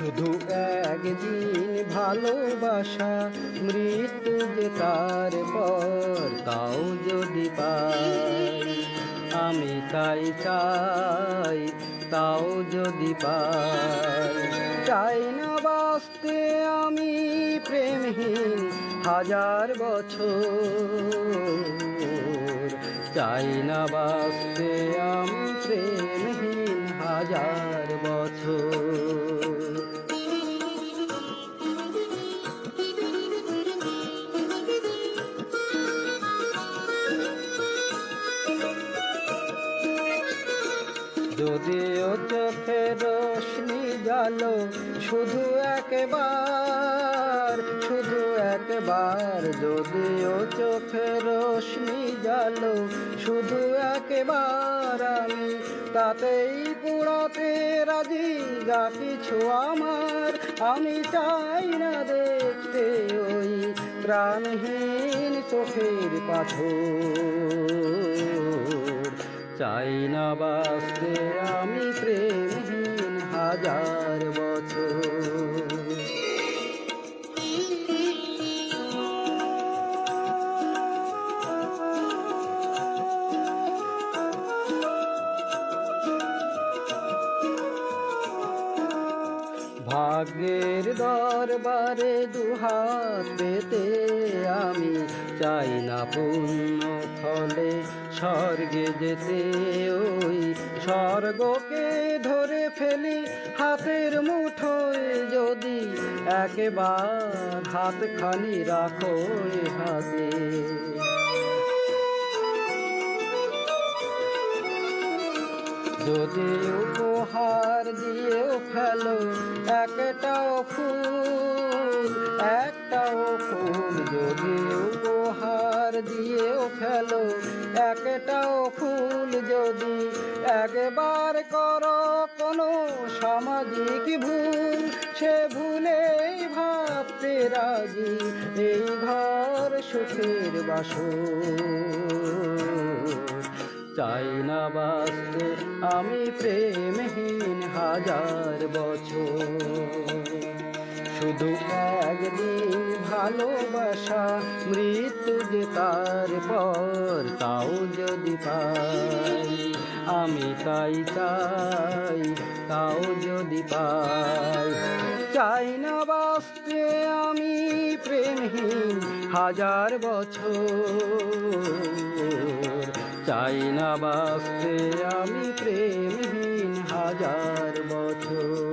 শুধু একদিন ভালোবাসা, মৃত্যু যে তার পর তাও যদি পাই, আমি তাই চাই, তাও যদি পাই। চাই না বাঁচতে আমি প্রেমহীন হাজার বছর। চাই না বাঁচতে আমি প্রেমহীন হাজার বছর। যদিও চোখে রোশনি জালো শুধু একবার শুধু একবার যদিও চোখে রোশনি জালো শুধু একবার আমি তাতেই পুরাতে রাজি, যা কিছু আমার, আমি চাই না দেখতে ওই প্রাণহীন চোখের পাথর। চাই না বাঁচতে আমি প্রেমহীন হাজার ভাগ্যের দরবারে দুহাত পেতে আমি চাই না পুণ্য ফলে স্বর্গে যেতে। ওই স্বর্গকে ধরে ফেলি হাতের মুঠোয়। যদি একবার হাতখানি রাখো হাতে। যদি উপহার দিয়েও ফেলো, একটাও ফুল একটাও ফুল। যদি উপহার দিয়েও ফেলো, একটাও ফুল। যদি একবার করো কোনো সামাজিক ভুল, সে ভুলেই ভাবতে রাজি, এই ঘর সুখের বাসর চাই না বাঁচতে? আমি প্রেমহীন হাজার বছর। শুধু একদিন ভালোবাসা, মৃত্যু যে তার পর, তাও যদি পাই। আমি তাই চাই, তাও যদি পাই। চাই না বাঁচতে আমি প্রেমহীন হাজার বছর। চাই না বাঁচতে আমি প্রেমহীন হাজার বছর?